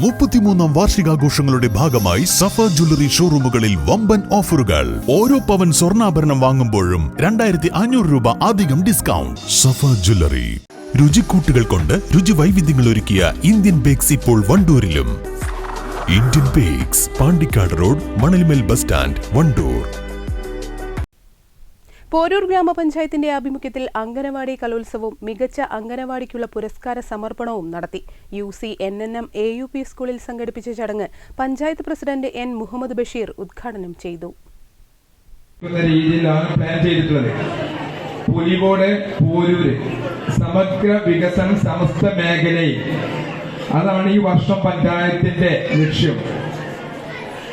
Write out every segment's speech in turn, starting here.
മുപ്പത്തിമൂന്നാം വാർഷികാഘോഷങ്ങളുടെ ഭാഗമായി സഫ ജ്വല്ലറി ഷോറൂമുകളിൽ വമ്പൻ ഓഫറുകൾ. ഓരോ പവൻ സ്വർണാഭരണം വാങ്ങുമ്പോഴും രണ്ടായിരത്തി അഞ്ഞൂറ് രൂപ അധികം ഡിസ്കൗണ്ട്. സഫ ജ്വല്ലറി. രുചിക്കൂട്ടുകൾ കൊണ്ട് രുചി വൈവിധ്യങ്ങൾ ഒരുക്കിയ ഇന്ത്യൻ ബേക്സ് ഇപ്പോൾ വണ്ടൂരിലും. Indian bakes Pandikkad road Manalmel bus stand Wandoor. Poroor ഗ്രാമപഞ്ചായത്തിന്റെ ആഭിമുഖ്യത്തിൽ അംഗനവാടി കലോത്സവവും മികച്ച അംഗനവാടിക്കുള്ള പുരസ്കാര സമർപ്പണവും നടത്തി. U C N N M A U P സ്കൂളിൽ സംഘടിപ്പിച്ച ചടങ്ങ് പഞ്ചായത്ത് പ്രസിഡന്റ് എൻ മുഹമ്മദ് ബഷീർ ഉദ്ഘാടനം ചെയ്തു. സമഗ്ര വികസനം സമസ്ത മേഖലയിൽ. അതാണ് ഈ വർഷം പഞ്ചായത്തിന്റെ ലക്ഷ്യം.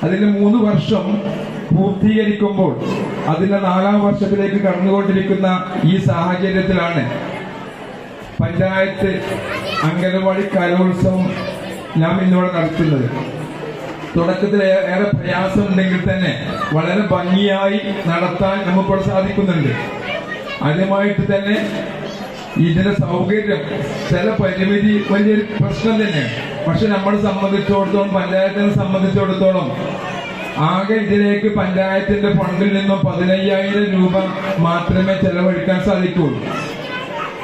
അതിന് മൂന്ന് വർഷം പൂർത്തീകരിക്കുമ്പോൾ അതിന്റെ നാലാം വർഷത്തിലേക്ക് കടന്നുകൊണ്ടിരിക്കുന്ന ഈ സാഹചര്യത്തിലാണ് പഞ്ചായത്ത് അംഗനവാടി കലോത്സവം നാം ഇന്നിവിടെ നടത്തുന്നത്. തുടക്കത്തിൽ ഏറെ പ്രയാസം ഉണ്ടെങ്കിൽ തന്നെ വളരെ ഭംഗിയായി നടത്താൻ നമുക്കിവിടെ സാധിക്കുന്നുണ്ട്. ആദ്യമായിട്ട് തന്നെ ഇതിന്റെ സൗകര്യം ചില പരിമിതി വലിയൊരു പ്രശ്നം തന്നെയാണ്. പക്ഷെ നമ്മളെ സംബന്ധിച്ചിടത്തോളം പഞ്ചായത്തിനെ സംബന്ധിച്ചിടത്തോളം ആകെ ഇതിലേക്ക് പഞ്ചായത്തിന്റെ ഫണ്ടിൽ നിന്നും പതിനയ്യായിരം രൂപ മാത്രമേ ചെലവഴിക്കാൻ സാധിക്കുള്ളൂ.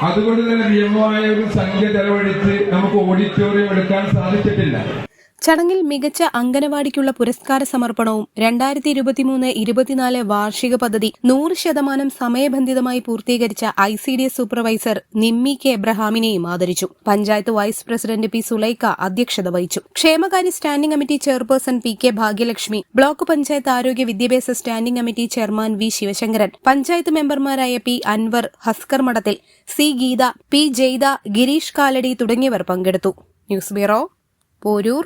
അതുകൊണ്ട് തന്നെ നിയമമായ ഒരു സംഖ്യ ചെലവഴിച്ച് നമുക്ക് ഓഡിറ്റോറിയം എടുക്കാൻ സാധിച്ചിട്ടില്ല. ചടങ്ങിൽ മികച്ച അംഗനവാടിക്കുള്ള പുരസ്കാര സമർപ്പണവും രണ്ടായിരത്തി ഇരുപത്തിമൂന്ന് ഇരുപത്തിനാല് വാർഷിക പദ്ധതി നൂറ് ശതമാനം സമയബന്ധിതമായി പൂർത്തീകരിച്ച I C D S supervisor Nimmi K എബ്രഹാമിനെയും ആദരിച്ചു. Panchayat vice president P Sulaika അധ്യക്ഷത വഹിച്ചു. ക്ഷേമകാര്യ standing committee chairperson P K Bhagyalakshmi block panchayat ആരോഗ്യ വിദ്യാഭ്യാസ standing committee chairman V Sivasankaran panchayat മെമ്പർമാരായ P Anwar Haskar Madathil C Geetha P Jaitha Girish Kaladi തുടങ്ങിയവർ പങ്കെടുത്തു. News bureau Poroor.